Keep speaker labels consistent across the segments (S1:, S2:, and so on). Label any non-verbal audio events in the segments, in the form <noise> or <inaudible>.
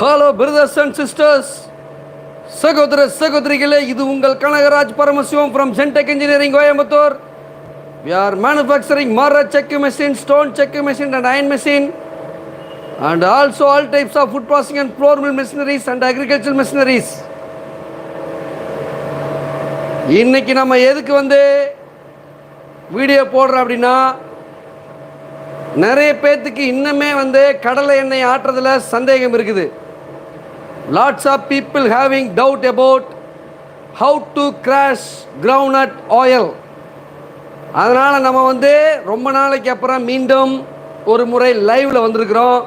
S1: Hello brothers and sisters சகோதர சகோதரிகளே இது உங்கள் Kanagaraj Paramasivam from Centech engineering Coimbatore we are manufacturing மார செக் machine stone check machine and iron machine and also all types of food processing and flour mill machineries and agriculture machineries இன்னைக்கு நம்ம எதுக்கு வந்து video போடுறோம் அப்படின்னா நிறைய பேர்த்துக்கு இன்னுமே வந்து கடலை எண்ணெய் ஆட்டுறதுல சந்தேகம் இருக்குது lots of people having doubt about how to crush ground oil அதனால் நம்ம வந்து ரொம்ப நாளைக்கு அப்புறம் மீண்டும் ஒரு முறை லைவில் வந்திருக்கிறோம்.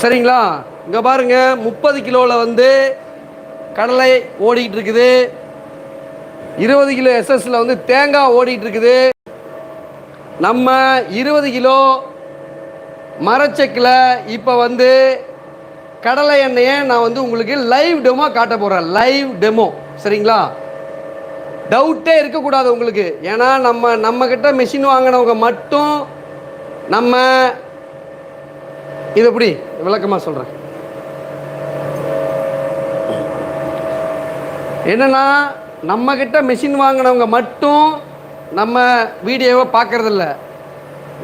S1: சரிங்களா? இங்கே பாருங்க முப்பது கிலோவில் வந்து கடலை ஓடிக்கிட்டு இருக்குது. இருபது கிலோ எஸ்எஸ்ல வந்து தேங்காய் ஓடிக்கிட்டு இருக்குது. நம்ம இருபது கிலோ மரச்செக்கில் இப்போ வந்து கடலை எண்ணெயை நான் வந்து உங்களுக்கு லைவ் டெமோ காட்ட போகிறேன் லைவ் டெமோ சரிங்களா? டவுட்டே இருக்கக்கூடாது உங்களுக்கு. ஏன்னா நம்ம நம்மக்கிட்ட மிஷின் வாங்கினவங்க மட்டும் நம்ம இது எப்படி? விளக்கமாக சொல்கிறேன் என்னன்னா நம்மக்கிட்ட மிஷின் வாங்கினவங்க மட்டும் நம்ம வீடியோவை பார்க்குறதில்ல.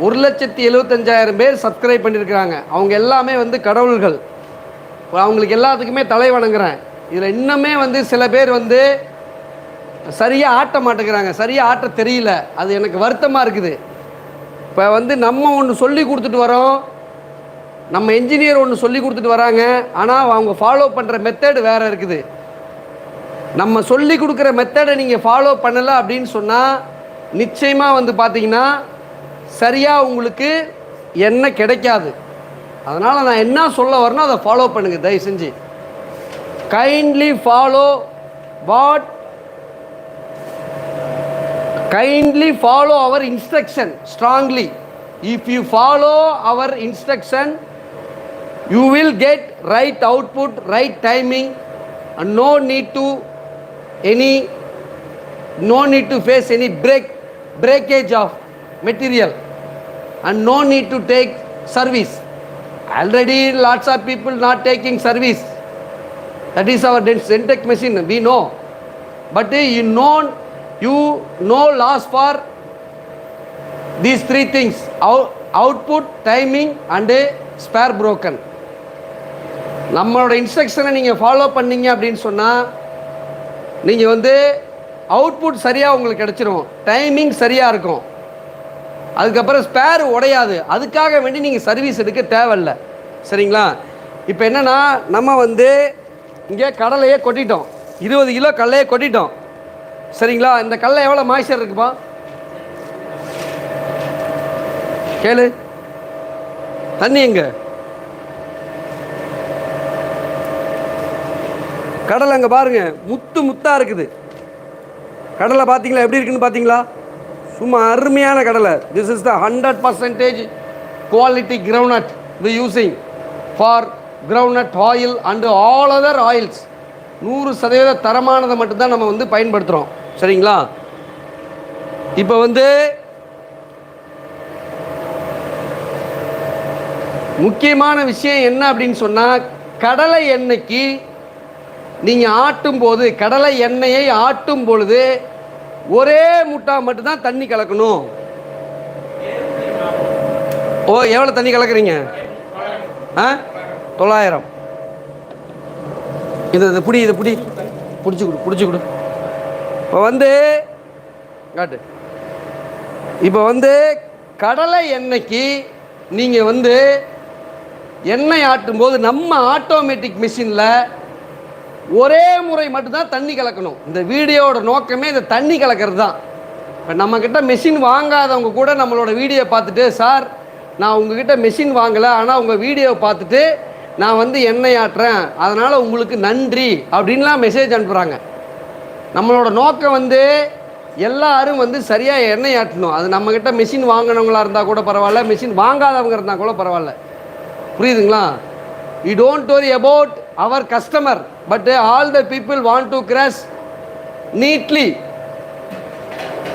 S1: ஒரு லட்சத்தி எழுபத்தஞ்சாயிரம் பேர் சப்ஸ்கிரைப் பண்ணியிருக்கிறாங்க அவங்க எல்லாமே வந்து கடவுள்கள். அவங்களுக்கு எல்லாத்துக்குமே தலை வணங்குறேன். இதில் இன்னுமே வந்து சில பேர் வந்து சரியாக ஆட்ட மாட்டேங்கிறாங்க. சரியாக ஆட்ட தெரியல. அது எனக்கு வருத்தமாக இருக்குது. இப்போ வந்து நம்ம ஒன்று சொல்லி கொடுத்துட்டு வரோம். நம்ம என்ஜினியர் ஒன்று சொல்லி கொடுத்துட்டு வராங்க. ஆனால் அவங்க ஃபாலோ பண்ணுற மெத்தடு வேறு இருக்குது. நம்ம சொல்லி கொடுக்குற மெத்தடை நீங்கள் ஃபாலோ பண்ணலை அப்படின்னு சொன்னால் நிச்சயமாக வந்து பார்த்தீங்கன்னா சரியாக உங்களுக்கு என்ன கிடைக்காது. அதனால் நான் என்ன சொல்ல வரேனோ அதை ஃபாலோ பண்ணுங்கள் தயவு செஞ்சு. Kindly follow what kindly follow our instruction strongly if you follow our instruction you will get right output right timing and no need to any no need to face any break breakage of material and no need to take service already lots of people not taking service that is our Centech machine we know but you known you no loss for these three things output timing and spare broken நம்மளோட இன்ஸ்ட்ரக்ஷனை நீங்கள் follow பண்ணீங்க அப்படின்னு சொன்னால் நீங்கள் வந்து output சரியாக உங்களுக்கு கிடச்சிரும் டைமிங் சரியாக இருக்கும் அதுக்கப்புறம் ஸ்பேர் உடையாது. அதுக்காக வேண்டி நீங்கள் சர்வீஸ் எடுக்க தேவையில்ல. சரிங்களா? இப்போ என்னென்னா நம்ம வந்து இங்கே கடலையே கொட்டிட்டோம். இருபது கிலோ கடலையே கொட்டிட்டோம். சரிங்களா? இந்த கடலை எவ்வளோ மாய்ச்சர் இருக்குப்பா? கேளு. தண்ணி எங்க? கடலை அங்கே பாருங்க. முத்து முத்தாக இருக்குது. கடலை பார்த்தீங்களா? எப்படி இருக்குன்னு பார்த்தீங்களா? சும்மா அருமையான கடலை. This is the hundred percentage quality groundnut we using for groundnut oil and all other oils நூறு சதவீத தரமானதை மட்டும்தான் நம்ம வந்து பயன்படுத்துகிறோம் சரிங்களா? இப்போ வந்து முக்கியமான விஷயம் என்ன அப்படின்னு சொன்னால் கடலை எண்ணெய்க்கு நீங்கள் ஆட்டும் போது கடலை எண்ணெயை ஆட்டும் பொழுது ஒரே முட்டா மட்டும்தான் தண்ணி கலக்கணும். ஓ எவ்வளோ தண்ணி கலக்குறீங்க? ஆ? தொள்ளாயிரம். இது இது பிடி இது பிடி. பிடிச்சி கொடு பிடிச்சி கொடு. இப்போ வந்து காட்டு. இப்போ வந்து கடலை எண்ணெய்க்கு நீங்கள் வந்து எண்ணெய் ஆட்டும் போது நம்ம ஆட்டோமேட்டிக் மிஷினில் ஒரே முறை மட்டும்தான் தண்ணி கலக்கணும். இந்த வீடியோவோட நோக்கமே இந்த தண்ணி கலக்கிறது தான். இப்போ நம்மக்கிட்ட மெஷின் வாங்காதவங்க கூட நம்மளோட வீடியோ பார்த்துட்டு சார் நான் உங்ககிட்ட மெஷின் வாங்கலை ஆனால் உங்கள் வீடியோவை பார்த்துட்டு நான் வந்து எண்ணெய் ஆட்டுறேன். அதனால் உங்களுக்கு நன்றி அப்படின்லாம் மெசேஜ் அனுப்புகிறாங்க நம்மளோட நோக்கம் வந்து எல்லாரும் வந்து சரியாக எண்ணெய் ஆட்டணும். அது நம்மக்கிட்ட மிஷின் வாங்கினவங்களா இருந்தால் கூட பரவாயில்ல மிஷின் வாங்காதவங்க இருந்தால் கூட பரவாயில்ல. புரியுதுங்களா? You don't worry about our customer but all the people want to crush neatly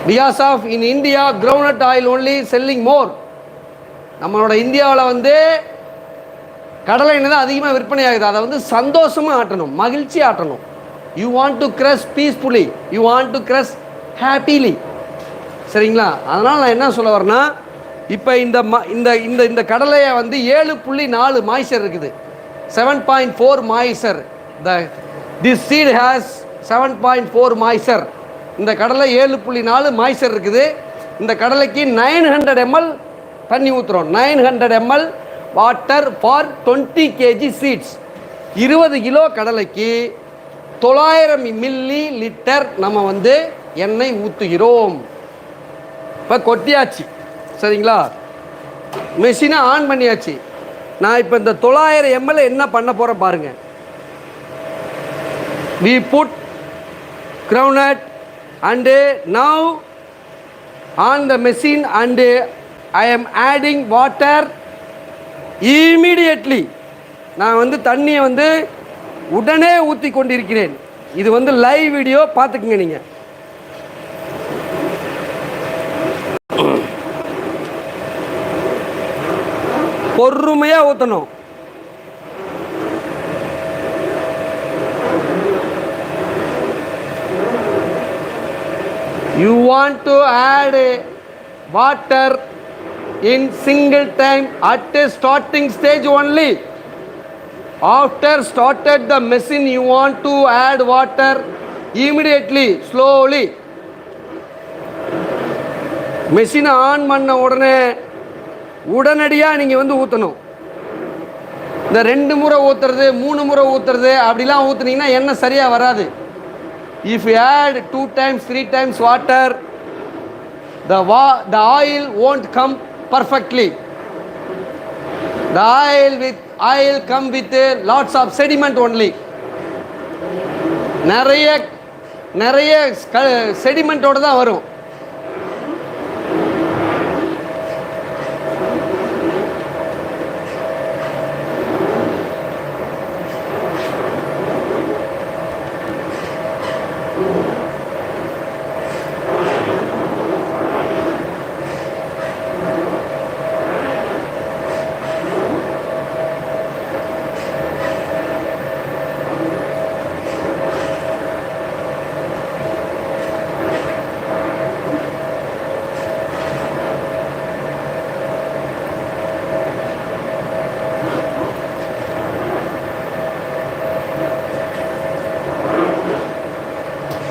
S1: because of in India ground oil only selling more நம்மளோட இந்தியாவில் வந்து கடலை எண்ணெய் தான் அதிகமாக விற்பனை ஆகுது. அதை வந்து சந்தோஷமாக ஆட்டணும் மகிழ்ச்சி ஆட்டணும். You want to crush peacefully you want to crush happily சரிங்களா? அதனால் நான் என்ன சொல்ல வரேன்னா இப்போ இந்த ம இந்த இந்த இந்த கடலையை வந்து ஏழு புள்ளி நாலு மாய்ச்சர் இருக்குது. Seven point four moisture the this seed has seven point four moisture இந்த கடலை ஏழு புள்ளி நாலு மாய்சர் இருக்குது. இந்த கடலைக்கு நைன் ஹண்ட்ரட் எம்எல் தண்ணி ஊற்றுறோம் nine hundred ML water for twenty KG seeds இருபது கிலோ கடலைக்கு தொள்ளாயிரம் மில்லி லிட்டர் நம்ம வந்து எண்ணெய் ஊற்றுகிறோம் இப்போ கொட்டியாச்சு. சரிங்களா? மெஷினை ஆன் பண்ணியாச்சு. நான் இப்போ இந்த தொள்ளாயிரம் எம்எல்ஏ என்ன பண்ண போகிறேன் பாருங்கள் we put groundnut and now on the machine and I am adding water immediately நான் வந்து தண்ணியை வந்து உடனே ஊற்றி கொண்டிருக்கிறேன். இது வந்து லைவ் வீடியோ பார்த்துக்குங்க நீங்கள் பொறுமையாக ஊற்றணும் you want to add a water in single time at a starting stage only after started the machine you want to add water immediately slowly மெஷினை ஆன் பண்ண உடனே உடனடியாக நீங்கள் வந்து ஊற்றணும் இந்த ரெண்டு முறை ஊற்றுறது மூணு முறை ஊற்றுறது அப்படிலாம் ஊற்றுனீங்கன்னா எண்ணெய் சரியாக வராது if you add two times three times water the வா the oil won't come perfectly the oil with oil come with lots of sediment only நிறைய நிறைய செடிமெண்ட்டோடு தான் வரும்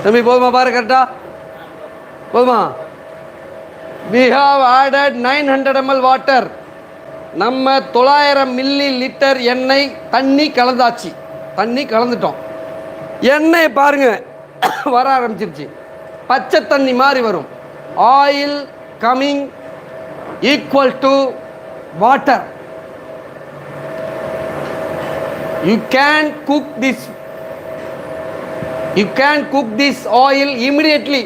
S1: தம்பி போதுமா? பாரு கரெக்டா போதுமா? We have added nine hundred ML water நம்ம தொள்ளாயிரம் மில்லி லிட்டர் எண்ணெய் தண்ணி கலந்தாச்சு. தண்ணி கலந்துட்டோம். எண்ணெய் பாருங்க. <coughs> வர ஆரம்பிச்சிருச்சு. பச்சை தண்ணி மாதிரி வரும். Oil coming equal to water you can cook this you can cook this oil immediately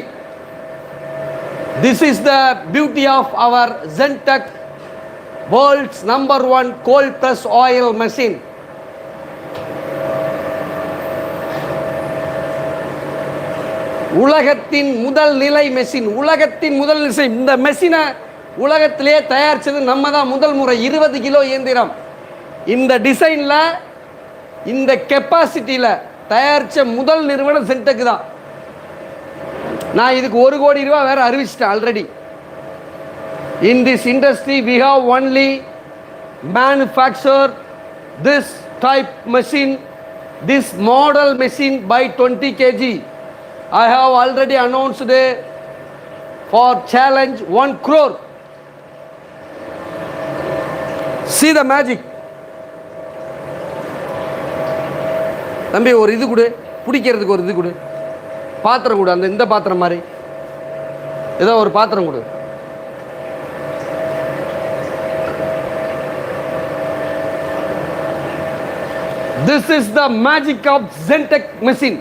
S1: this is the beauty of our Gentech world's number one cold press oil machine உலகத்தின் முதல் நிலை மெஷின் உலகத்தின் முதல் நிலை இந்த மெஷினை உலகத்திலே தயாரித்தது நம்ம தான் முதல் முறை இருபது கிலோ இயந்திரம் இந்த டிசைனில் இந்த கெப்பாசிட்டியில் தயாரித்த முதல் நிறுவனம் சென்டெக் தான். நான் இதுக்கு ஒரு கோடி ரூபா வேற அறிவிச்சிட்டேன் already in this industry we have only manufacture this type machine this model machine by twenty KG I have already announced for challenge one crore see the magic தம்பி ஒரு இது கொடு. பிடிக்கிறதுக்கு ஒரு இது கொடு. பாத்திரம் கொடு. அந்த இந்த பாத்திரம் மாதிரி. ஏதோ ஒரு பாத்திரம் கொடு. This is the magic of Gentech machine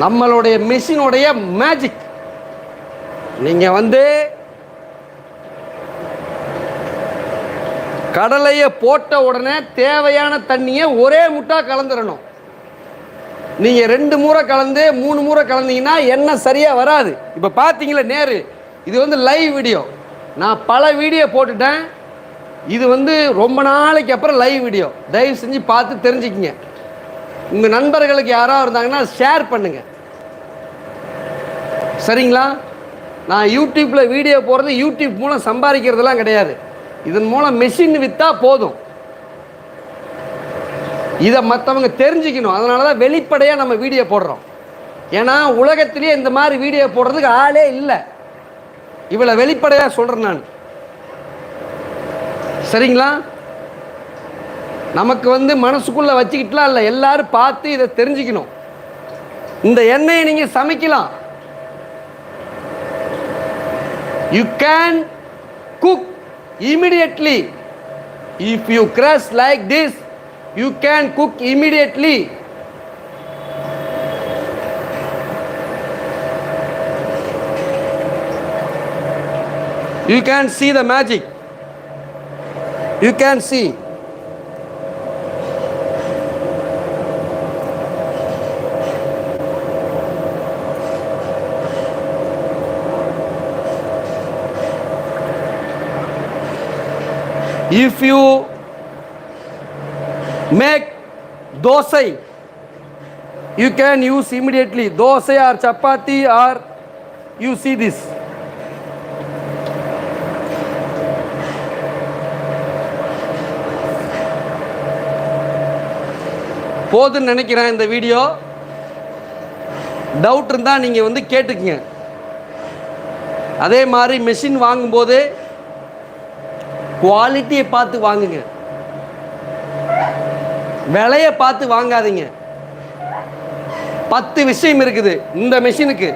S1: நம்மளுடைய மெஷினுடைய மேஜிக் நீங்கள் வந்து கடலையை போட்ட உடனே தேவையான தண்ணியை ஒரே முட்டா கலந்துடணும் நீங்கள் ரெண்டு முறை கலந்து மூணு முறை கலந்தீங்கன்னா எண்ணெய் சரியாக வராது. இப்போ பார்த்தீங்களா நேரு? இது வந்து லைவ் வீடியோ நான் பல வீடியோ போட்டுட்டேன். இது வந்து ரொம்ப நாளைக்கு அப்புறம் லைவ் வீடியோ தயவு செஞ்சு பார்த்து தெரிஞ்சுக்கிங்க. உங்கள் நண்பர்களுக்கு யாராவது இருந்தாங்கன்னா ஷேர் பண்ணுங்க. சரிங்களா? நான் யூடியூப்பில் வீடியோ போடுறது யூடியூப் மூலம் சம்பாதிக்கிறதுலாம் கிடையாது. இதன் மூலம் மெஷின் விற்றா போதும். இதை மற்றவங்க தெரிஞ்சுக்கணும். அதனால தான் வெளிப்படையாக நம்ம வீடியோ போடுறோம். ஏன்னா உலகத்திலேயே இந்த மாதிரி வீடியோ போடுறதுக்கு ஆளே இல்லை. இவ்வளோ வெளிப்படையாக சொல்கிறேன் நான். சரிங்களா? நமக்கு வந்து மனசுக்குள்ளே வச்சுக்கிட்டுலாம் இல்லை. எல்லாரும் பார்த்து இதை தெரிஞ்சுக்கணும். இந்த எண்ணெயை நீங்கள் சமைக்கலாம். You can cook immediately. If you crush like this you can cook immediately. You can see the magic. You can see if you make dosai you can use immediately dosai or chapati or you see this போதுன்னு நினைக்கிறேன் இந்த video doubt இருந்தால் நீங்கள் வந்து கேட்டுக்குங்க அதே மாதிரி machine வாங்கும்போது குவாலிட்டியை பார்த்து வாங்குங்க. விலையை பார்த்து வாங்காதீங்க. பத்து விஷயம் இருக்குது இந்த மெஷினுக்கு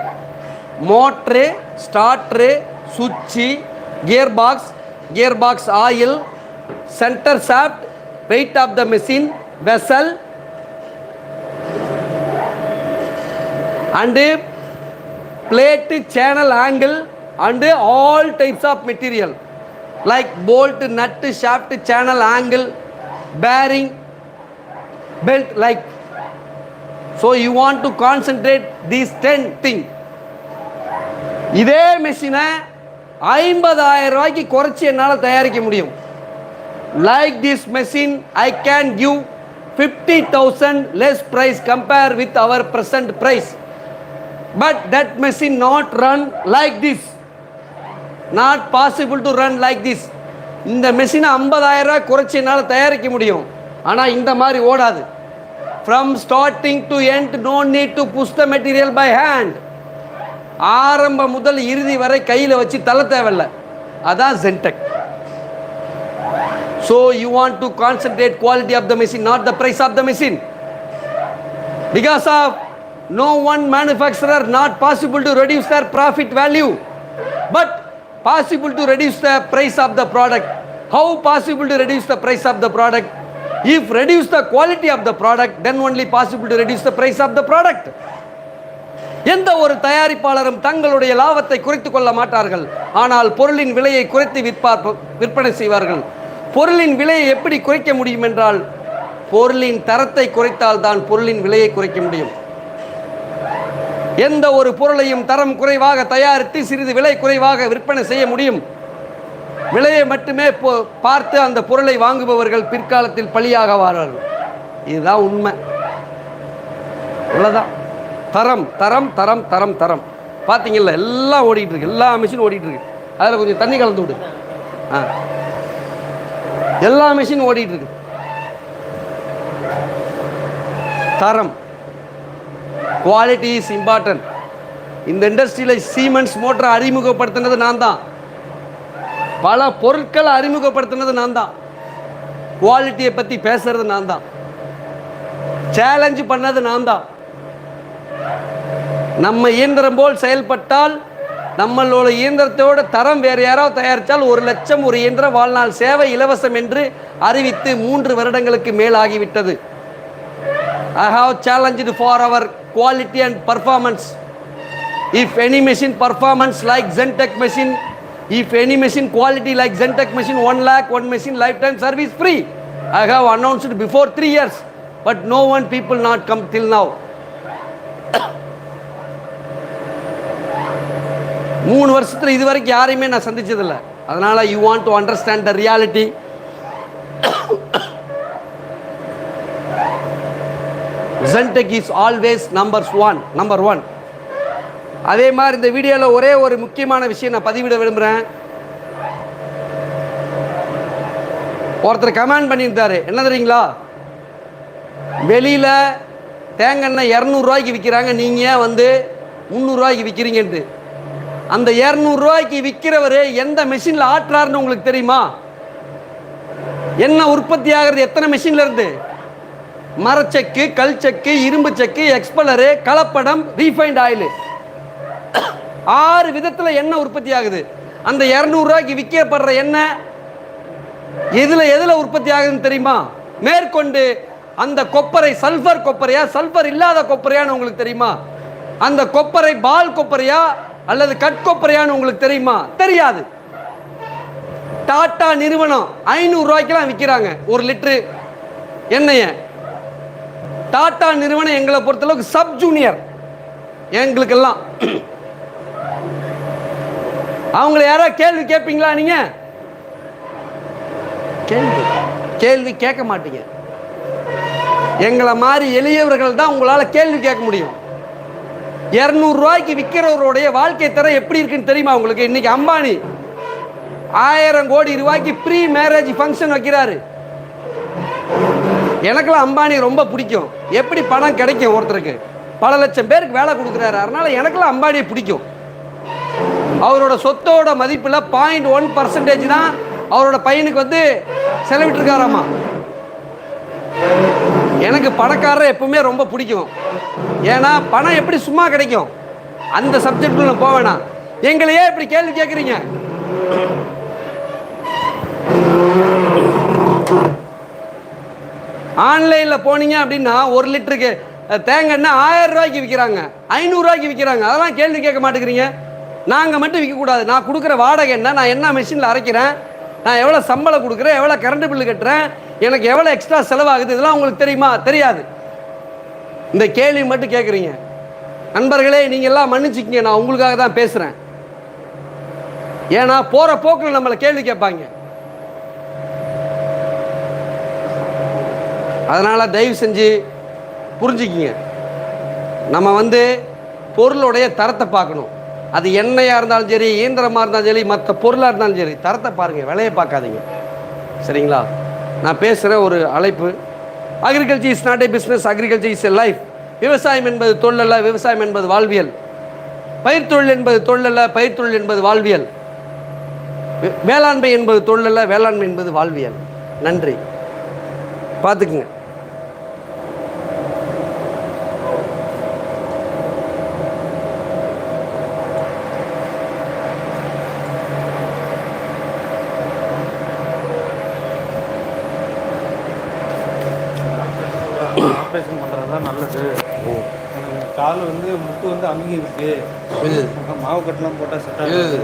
S1: மோட்ரு ஸ்டார்ட்ரு சுவிட்சு gear box gear box oil center shaft weight of the machine vessel and plate channel angle and all types of material like bolt nut shaft channel angle bearing belt like so you want to concentrate these ten thing இதே மெஷினை ஐம்பதாயிரம் ரூபாய்க்கு குறைச்சி என்னால் தயாரிக்க முடியும். Like this machine I can give fifty thousand less price compare with our present price but that machine not run like this not possible to run like this இந்த மெஷினை ஐம்பதாயிரம் ரூபாய் குறைச்சி என்னால் தயாரிக்க முடியும். ஆனால் இந்த மாதிரி ஓடாது. From starting to end no need to push the material by hand ஆரம்பம் முதல் இறுதி வரை கையில் வச்சு தள்ள தேவையில்ல. அதான் Gentech so you want to concentrate quality of the machine not the price of the machine because of no one manufacturer not possible to reduce their profit value but possible to reduce the price of the product how possible to reduce the price of the product if reduce the quality of the product then only possible to reduce the price of the product எந்த ஒரு தயாரிப்பாளரும் தங்களுடைய லாபத்தை குறைத்துக் கொள்ள மாட்டார்கள் ஆனால் பொருளின் விலையை குறைத்து விற்பார் விற்பனை செய்வார்கள் பொருளின் விலையை எப்படி குறைக்க முடியும் என்றால் பொருளின் தரத்தை குறைத்தால் தான் பொருளின் விலையை குறைக்க முடியும் எந்த ஒரு பொருளையும் தரம் குறைவாக தயாரித்து சிறிது விலை குறைவாக விற்பனை செய்ய முடியும். விலையை மட்டுமே பார்த்து அந்த பொருளை வாங்குபவர்கள் பிற்காலத்தில் பலியாக வாழ்வார்கள் இதுதான் உண்மை. இவ்வளோதான் தரம் தரம் தரம் தரம் தரம். பார்த்தீங்கல்ல எல்லாம் ஓடிட்டு இருக்கு எல்லா மிஷின் ஓடிட்டு இருக்கு அதில் கொஞ்சம் தண்ணி கலந்து விடு. ஆ. எல்லா மிஷின் ஓடிட்டு இருக்கு தரம். குவாலிட்டி இஸ் இம்பார்ட்டன்ட் இந்த இண்டஸ்ட்ரியில் சீமெண்ட்ஸ் மோட்டரை அறிமுகப்படுத்தினது நான் தான் பல பொருட்களை அறிமுகப்படுத்தினது நான் தான் குவாலிட்டியை பற்றி பேசுறது நான் தான் சேலஞ்சு பண்ணது நான் தான் நம்ம இயந்திரம் போல் செயல்பட்டால் நம்மளோட இயந்திரத்தோட தரம் வேறு யாராவது தயாரித்தால் ஒரு லட்சம் ஒரு இயந்திரம் வாழ்நாள் சேவை இலவசம் என்று அறிவித்து மூன்று வருடங்களுக்கு மேல் ஆகிவிட்டது ஹாவ் have ஃபார் for quality and performance. If any machine performance like Zentech machine, if any machine quality like Zentech machine, 1 lakh, one machine lifetime service free. I have announced before three years, but no one people not come till now. மூணு வருஷத்தில் இது வரைக்கும் யாரையுமே நான் சந்திச்சதில்ல அதனால் you want to understand the reality Gentech is always numbers one number one அதே மாதிரி இந்த வீடியோவில் ஒரே ஒரு முக்கியமான விஷயம் நான் பதிவிட விரும்புகிறேன் ஒருத்தர் கமெண்ட் பண்ணியிருந்தாரு. என்ன தெரியுங்களா? வெளியில் தேங்காய் எண்ணெய் இரநூறுவாய்க்கு விற்கிறாங்க நீங்கள் ஏன் வந்து முந்நூறுரூவாய்க்கு விற்கிறீங்கன்ட்டு அந்த இரநூறுவாய்க்கு விற்கிறவர் எந்த மிஷினில் ஆட்டுறாருன்னு உங்களுக்கு தெரியுமா? என்ன உற்பத்தி ஆகிறது? எத்தனை மிஷின்லேருந்து மரச்செக்கு கல் செக்கு இரும்பு செக்கு எக்ஸ்பலரு கலப்படம் ரீஃபைண்ட் ஆயில். ஆறு விதத்தில் எண்ணெய் உற்பத்தி ஆகுது அந்த இரநூறுவாய்க்கு விற்கப்படுற எண்ணெய் எதில் எதில் உற்பத்தி ஆகுதுன்னு தெரியுமா? மேற்கொண்டு அந்த கொப்பரை சல்ஃபர் கொப்பரையா சல்ஃபர் இல்லாத கொப்பரையான்னு உங்களுக்கு தெரியுமா? அந்த கொப்பரை பால் கொப்பரையா அல்லது கட்கொப்பரையான்னு உங்களுக்கு தெரியுமா? தெரியாது. டாடா நிறுவனம் ஐநூறு ரூபாய்க்கெல்லாம் விற்கிறாங்க ஒரு லிட்டரு எண்ணெயை. டாடா நிறுவனம் எங்களை பொறுத்தளவுக்கு சப் ஜூனியர். எங்களுக்கெல்லாம். அவங்கள யாராவது கேள்வி கேட்பீங்களா நீங்க? கேள்வி. கேள்வி கேட்க மாட்டீங்க. எங்களை மாதிரி எளியவர்கள் தான் உங்களால் கேள்வி கேட்க முடியும். இரநூறுவாய்க்கு விற்கிறவருடைய வாழ்க்கை தரம் எப்படி இருக்குன்னு தெரியுமா உங்களுக்கு? இன்னைக்கு அம்பானி ஆயிரம் கோடி ரூபாய்க்கு ப்ரீ மேரேஜ் ஃபங்க்ஷன் வைக்கிறாரு. எனக்கெல்லாம் அம்பானி ரொம்ப பிடிக்கும். எப்படி பணம் கிடைக்கும் ஒருத்தருக்கு? பல லட்சம் பேருக்கு வேலை கொடுக்குறாரு. அதனால எனக்கெல்லாம் அம்பானியை பிடிக்கும். அவரோட சொத்தோட மதிப்பில் பாயிண்ட் ஒன் பர்சன்டேஜ் தான் அவரோட பையனுக்கு வந்து செலவிட்டுருக்காராமா. எனக்கு பணக்காரரை எப்பவுமே ரொம்ப பிடிக்கும். ஏன்னா பணம் எப்படி சும்மா கிடைக்கும்? அந்த சப்ஜெக்ட்ல போவேணா எங்களையே இப்படி கேள்வி கேட்குறீங்க? ஆன்லைனில் போனீங்க அப்படின்னா ஒரு லிட்டருக்கு தேங்காய் எண்ணெய் ஆயிரம் ரூபாய்க்கு விற்கிறாங்க ஐநூறுரூவாய்க்கு விற்கிறாங்க அதெல்லாம் கேள்வி கேட்க மாட்டேங்கிறீங்க. நாங்கள் மட்டும் விற்கக்கூடாது நான் கொடுக்குற வாடகை என்ன? நான் என்ன மிஷினில் அரைக்கிறேன்? நான் எவ்வளோ சம்பளம் கொடுக்குறேன்? எவ்வளோ கரண்ட் பில்லு கட்டுறேன்? எனக்கு எவ்வளோ எக்ஸ்ட்ரா செலவாகுது? இதெல்லாம் உங்களுக்கு தெரியுமா? தெரியாது. இந்த கேள்வி மட்டும் கேட்குறீங்க. நண்பர்களே நீங்கள் எல்லாம் மன்னிச்சிக்கிங்க. நான் உங்களுக்காக தான் பேசுகிறேன் ஏன்னா போகிற போக்கில் நம்மளை கேள்வி கேட்பாங்க. அதனால் தயவு செஞ்சு புரிஞ்சுக்கிங்க. நம்ம வந்து பொருளுடைய தரத்தை பார்க்கணும். அது எண்ணெயாக இருந்தாலும் சரி இயந்திரமாக இருந்தாலும் சரி மற்ற பொருளாக இருந்தாலும் சரி தரத்தை பாருங்கள் விலையை பார்க்காதீங்க. சரிங்களா? நான் பேசுகிற ஒரு அழைப்பு. Agriculture is not a business agriculture is a life விவசாயம் என்பது தொழிலல்ல விவசாயம் என்பது வாழ்வியல். பயிர் தொழில் என்பது தொழிலல்ல பயிர் தொழில் என்பது வாழ்வியல். வேளாண்மை என்பது தொழிலல்ல வேளாண்மை என்பது வாழ்வியல். நன்றி. பார்த்துக்குங்க.
S2: ஆப்ரேஷன் பண்ணுறது தான் நல்லது கால் வந்து முட்டு வந்து அமுகி இருக்கு மாவு கட்டெல்லாம் போட்டால் செட்
S1: இது
S2: ஆகுது